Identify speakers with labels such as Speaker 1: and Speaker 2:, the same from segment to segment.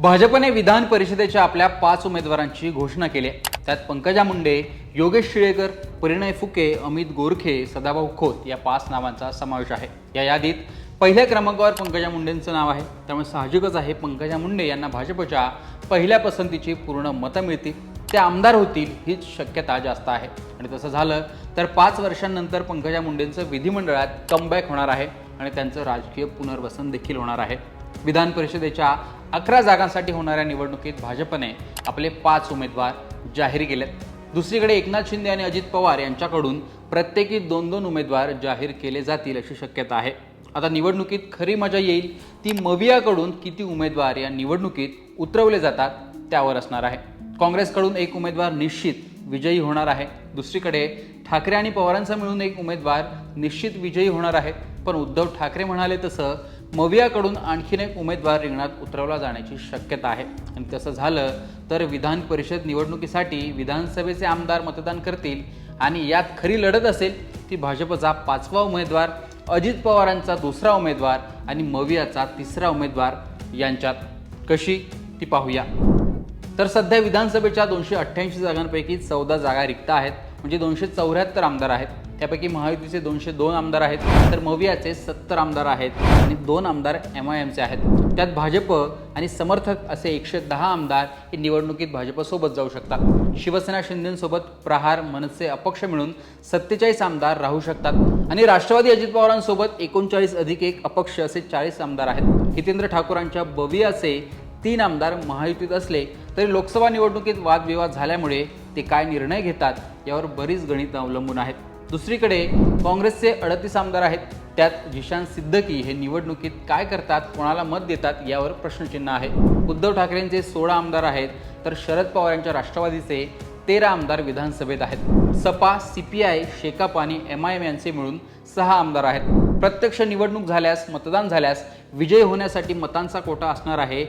Speaker 1: भाजपने विधान परिषदेच्या आपल्या पाच उमेदवारांची घोषणा केली आहे. त्यात पंकजा मुंडे योगेश शिळेकर परिणय फुके अमित गोरखे सदाभाऊ खोत या पाच नावांचा समावेश आहे. या यादीत पहिल्या क्रमांकावर पंकजा मुंडेंचं नाव आहे. त्यामुळे साहजिकच आहे पंकजा मुंडे यांना भाजपच्या पहिल्या पसंतीची पूर्ण मतं मिळतील. ते आमदार होतील हीच शक्यता जास्त आहे. आणि तसं झालं तर पाच वर्षांनंतर पंकजा मुंडेंचं विधिमंडळात कमबॅक होणार आहे आणि त्यांचं राजकीय पुनर्वसन देखील होणार आहे. विधान परिषदेच्या अकरा जागांसाठी होणाऱ्या निवडणुकीत भाजपने आपले पाच उमेदवार जाहीर केलेत. दुसरीकडे एकनाथ शिंदे आणि अजित पवार यांच्याकडून प्रत्येकी दोन दोन उमेदवार जाहीर केले जातील अशी शक्यता आहे. आता निवडणुकीत खरी मजा येईल ती मवियाकडून किती उमेदवार या निवडणुकीत उतरवले जातात त्यावर असणार आहे. काँग्रेसकडून एक उमेदवार निश्चित विजयी होणार आहे. दुसरीकडे ठाकरे आणि पवारांचा मिळून एक उमेदवार निश्चित विजयी होणार आहे. पण उद्धव ठाकरे म्हणाले तसं मवियाकडून आणखीन एक उमेदवार रिंगणात उतरवला जाण्याची शक्यता आहे. आणि तसं झालं तर विधान परिषद निवडणुकीसाठी विधानसभेचे आमदार मतदान करतील आणि यात खरी लढत असेल ती भाजपचा पाचवा उमेदवार अजित पवारांचा दुसरा उमेदवार आणि मवियाचा तिसरा उमेदवार यांच्यात. कशी? ती पाहूया. तर सध्या विधानसभेच्या दोनशे अठ्ठ्याऐंशी जागांपैकी चौदा जागा रिक्त आहेत. म्हणजे दोनशे चौऱ्याहत्तर आमदार आहेत. त्यापैकी महायुतीचे दोनशे दोन आमदार आहेत तर मवियाचे सत्तर आमदार आहेत आणि दोन आमदार एम आय एमचे आहेत. त्यात भाजप आणि समर्थक असे एकशे दहा आमदार हे निवडणुकीत भाजपसोबत जाऊ शकतात. शिवसेना शिंदेसोबत प्रहार मनसे अपक्ष मिळून सत्तेचाळीस आमदार राहू शकतात. आणि राष्ट्रवादी अजित पवारांसोबत एकोणचाळीस अधिक एक अपक्ष असे चाळीस आमदार आहेत. हितेंद्र ठाकूरांच्या बवियाचे तीन आमदार महायुतीत असले तरी लोकसभा निवडणुकीत वादविवाद झाल्यामुळे ते काय निर्णय घेतात यावर बरीच गणित अवलंबून आहेत. दुसरीकडे काँग्रेसचे अडतीस आमदार आहेत. त्यात जिशान सिद्दकी हे निवडणुकीत काय करतात कोणाला मत देतात यावर प्रश्नचिन्ह आहे. उद्धव ठाकरेंचे सोळा आमदार आहेत तर शरद पवार यांच्या राष्ट्रवादीचे तेरा आमदार विधानसभेत आहेत. Sapa C P I Shekap आणि एम आय एम यांचे मिळून सहा आमदार आहेत. प्रत्यक्ष निवडणूक झाल्यास मतदान झाल्यास विजय होण्यासाठी मतांचा कोटा असणार आहे.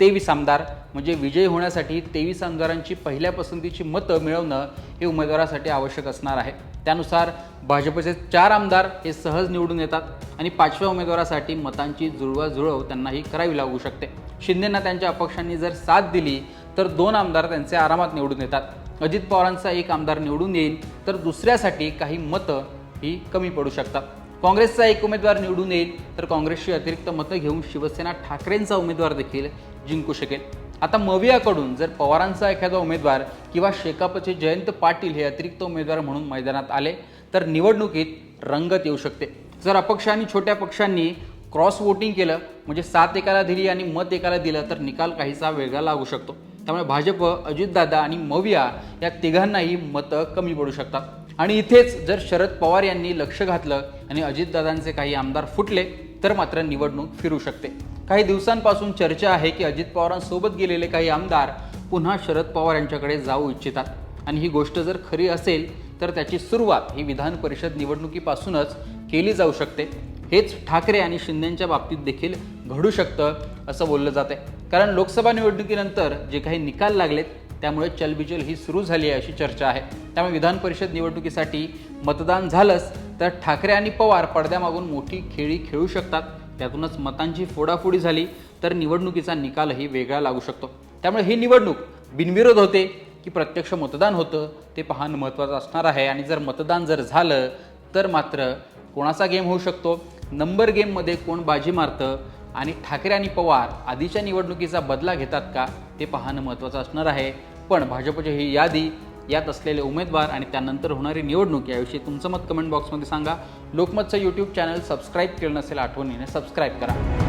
Speaker 1: तेवीस आमदार म्हणजे विजयी होण्यासाठी तेवीस आमदारांची पहिल्या पसंतीची मतं मिळवणं हे उमेदवारासाठी आवश्यक असणार आहे. त्यानुसार भाजपचे चार आमदार हे सहज निवडून येतात आणि पाचव्या उमेदवारासाठी मतांची जुळवाजुळव त्यांनाही करावी लागू शकते. शिंदेंना त्यांच्या अपक्षांनी जर साथ दिली तर दोन आमदार त्यांचे आरामात निवडून येतात. अजित पवारांचा एक आमदार निवडून येईल तर दुसऱ्यासाठी काही मतं ही कमी पडू शकतात. काँग्रेसचा एक उमेदवार निवडून येईल तर काँग्रेसची अतिरिक्त मतं घेऊन शिवसेना ठाकरेंचा उमेदवार देखील जिंकू शकेल. आता मवियाकडून जर पवारांचा एखादा उमेदवार किंवा शेकापचे जयंत पाटील हे अतिरिक्त उमेदवार म्हणून मैदानात आले तर निवडणुकीत रंगत येऊ शकते. जर अपक्ष आणि छोट्या पक्षांनी क्रॉस वोटिंग केलं म्हणजे सात एकाला दिली आणि मत एकाला दिलं तर निकाल काहीसा वेगळा लागू शकतो. त्यामुळे भाजप अजितदादा आणि मविया या तिघांनाही मतं कमी पडू शकतात. आणि इथेच जर शरद पवार यांनी लक्ष घातलं आणि अजितदादांचे काही आमदार फुटले तर मात्र निवडणूक फिरू शकते. काही दिवसांपासून चर्चा आहे की अजित पवारांसोबत गेलेले काही आमदार पुन्हा शरद पवार यांच्याकडे जाऊ इच्छितात. आणि ही गोष्ट जर खरी असेल तर त्याची सुरुवात ही विधान परिषद निवडणुकीपासूनच केली जाऊ शकते. हेच ठाकरे आणि शिंदेच्या बाबतीत देखील घडू शकतं असं बोललं जाते कारण लोकसभा निवडणुकीनंतर जे काही निकाल लागलेत त्यामुळे चलबिचल ही सुरू झाली आहे अशी चर्चा आहे. त्यामुळे विधान परिषद निवडणुकीसाठी मतदान झालंच तर ठाकरे आणि पवार पडद्यामागून मोठी खेळी खेळू शकतात. त्यातूनच मतांची फोडाफोडी झाली तर निवडणुकीचा निकालही वेगळा लागू शकतो. त्यामुळे ही निवडणूक बिनविरोध होते की प्रत्यक्ष मतदान होतं ते पाहणं महत्त्वाचं असणार आहे. आणि जर मतदान जर झालं तर मात्र कोणाचा गेम होऊ शकतो? नंबर गेममध्ये कोण बाजी मारतं? आणि ठाकरे आणि पवार आधीच्या निवडणुकीचा बदला घेतात का? ते पाहणं महत्त्वाचं असणार आहे. पण भाजपची ही यादी यात असलेले उमेदवार आणि त्यानंतर होणारी निवडणूक याविषयी तुमचं मत कमेंट बॉक्समध्ये सांगा. लोकमतचं यूट्यूब चॅनल सबस्क्राईब केलं नसेल आठवणीने सबस्क्राईब करा.